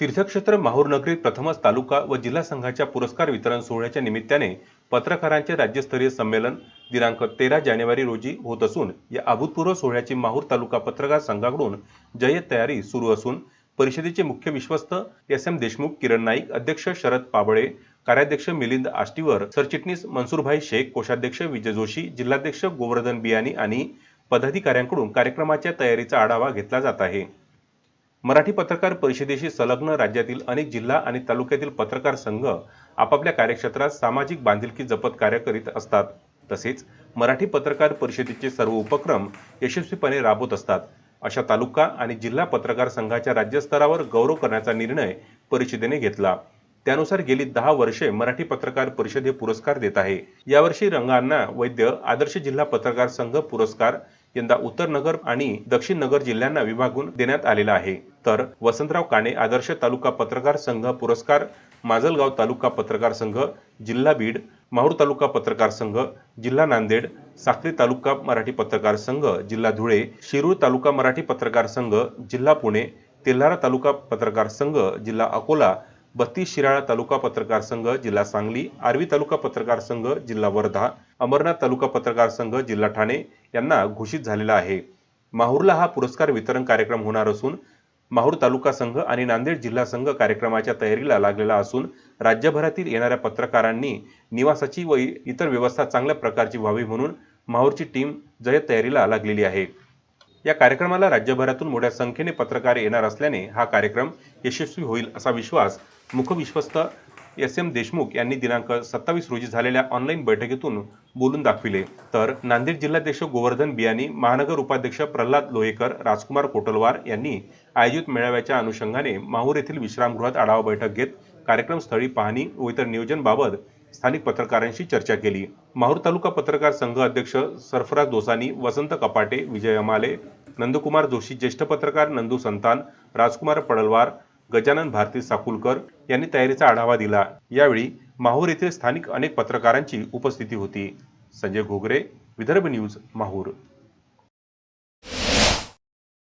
तीर्थक्षेत्र माहूर नगरीत प्रथमच तालुका व जिल्हा संघाच्या पुरस्कार वितरण सोहळ्याच्या निमित्ताने पत्रकारांचे राज्यस्तरीय संमेलन दिनांक तेरा जानेवारी रोजी होत असून या अभूतपूर्व सोहळ्याची माहूर तालुका पत्रकार संघाकडून जय्यत तयारी सुरू असून परिषदेचे मुख्य विश्वस्त एस एम देशमुख किरण नाईक अध्यक्ष शरद पाबळे कार्याध्यक्ष मिलिंद आष्टीवर सरचिटणीस मनसूरभाई शेख कोषाध्यक्ष विजय जोशी जिल्हाध्यक्ष गोवर्धन बियानी आणि पदाधिकाऱ्यांकडून कार्यक्रमाच्या तयारीचा आढावा घेतला जात आहे. मराठी पत्रकार परिषदेशी संलग्न राज्यातील अनेक जिल्हा आणि तालुक्यातील पत्रकार संघ आपापल्या कार्यक्षेत्रात सामाजिक बांधिलकी जपत कार्य करीत असतात. तसेच मराठी पत्रकार परिषदेचे सर्व उपक्रम यशस्वीपणे राबवत असतात. अशा तालुका आणि जिल्हा पत्रकार संघाच्या राज्यस्तरावर गौरव करण्याचा निर्णय परिषदेने घेतला. त्यानुसार गेली दहा वर्षे मराठी पत्रकार परिषद हे पुरस्कार देत आहे. यावर्षी रंगांना वैद्य आदर्श जिल्हा पत्रकार संघ पुरस्कार यंदा उत्तर नगर आणि दक्षिण नगर जिल्ह्यांना विभागून देण्यात आलेला आहे. तर वसंतराव काणे आदर्श तालुका पत्रकार संघ पुरस्कार माजलगाव तालुका पत्रकार संघ जिल्हा बीड माहूर तालुका पत्रकार संघ जिल्हा नांदेड साक्री तालुका मराठी पत्रकार संघ जिल्हा धुळे शिरूर तालुका मराठी पत्रकार संघ जिल्हा पुणे तेल्हारा तालुका पत्रकार संघ जिल्हा अकोला बत्तीस शिराळा तालुका पत्रकार संघ जिल्हा सांगली आर्वी तालुका पत्रकार संघ जिल्हा वर्धा अमरनाथ तालुका पत्रकार संघ जिल्हा ठाणे यांना घोषित झालेला आहे. माहूरला हा पुरस्कार वितरण कार्यक्रम होणार असून माहूर तालुका संघ आणि नांदेड जिल्हा संघ कार्यक्रमाच्या तयारीला लागलेला असून राज्यभरातील येणाऱ्या पत्रकारांनी निवासाची व इतर व्यवस्था चांगल्या प्रकारची व्हावी म्हणून माहूरची टीम जय तयारीला लागलेली आहे. या कार्यक्रमाला राज्यभरातून मोठ्या संख्येने पत्रकार येणार असल्याने हा कार्यक्रम यशस्वी होईल असा विश्वास मुखविश्वस्त एस एम देशमुख यांनी दिनांक सत्तावीस रोजी झालेल्या ऑनलाईन बैठकीतून बोलून दाखविले. तर नांदेड जिल्हाध्यक्ष गोवर्धन बियाणी महानगर उपाध्यक्ष प्रल्हाद लोहेकर राजकुमार कोटलवार यांनी आयोजित मेळाव्याच्या अनुषंगाने माहूर येथील विश्रामगृहात आढावा बैठक घेत कार्यक्रमस्थळी पाहणी व इतर नियोजनबाबत स्थानिक पत्रकारांशी चर्चा केली. माहूर तालुका पत्रकार संघ अध्यक्ष सरफराज दोसानी वसंत कपाटे विजय अमाले नंदकुमार जोशी ज्येष्ठ पत्रकार नंदू संतान राजकुमार पडलवार गजानन भारती साकुलकर यांनी तयारीचा आढावा दिला. यावेळी माहूर येथील स्थानिक अनेक पत्रकारांची उपस्थिती होती. संजय घोगरे विदर्भ न्यूज माहूर.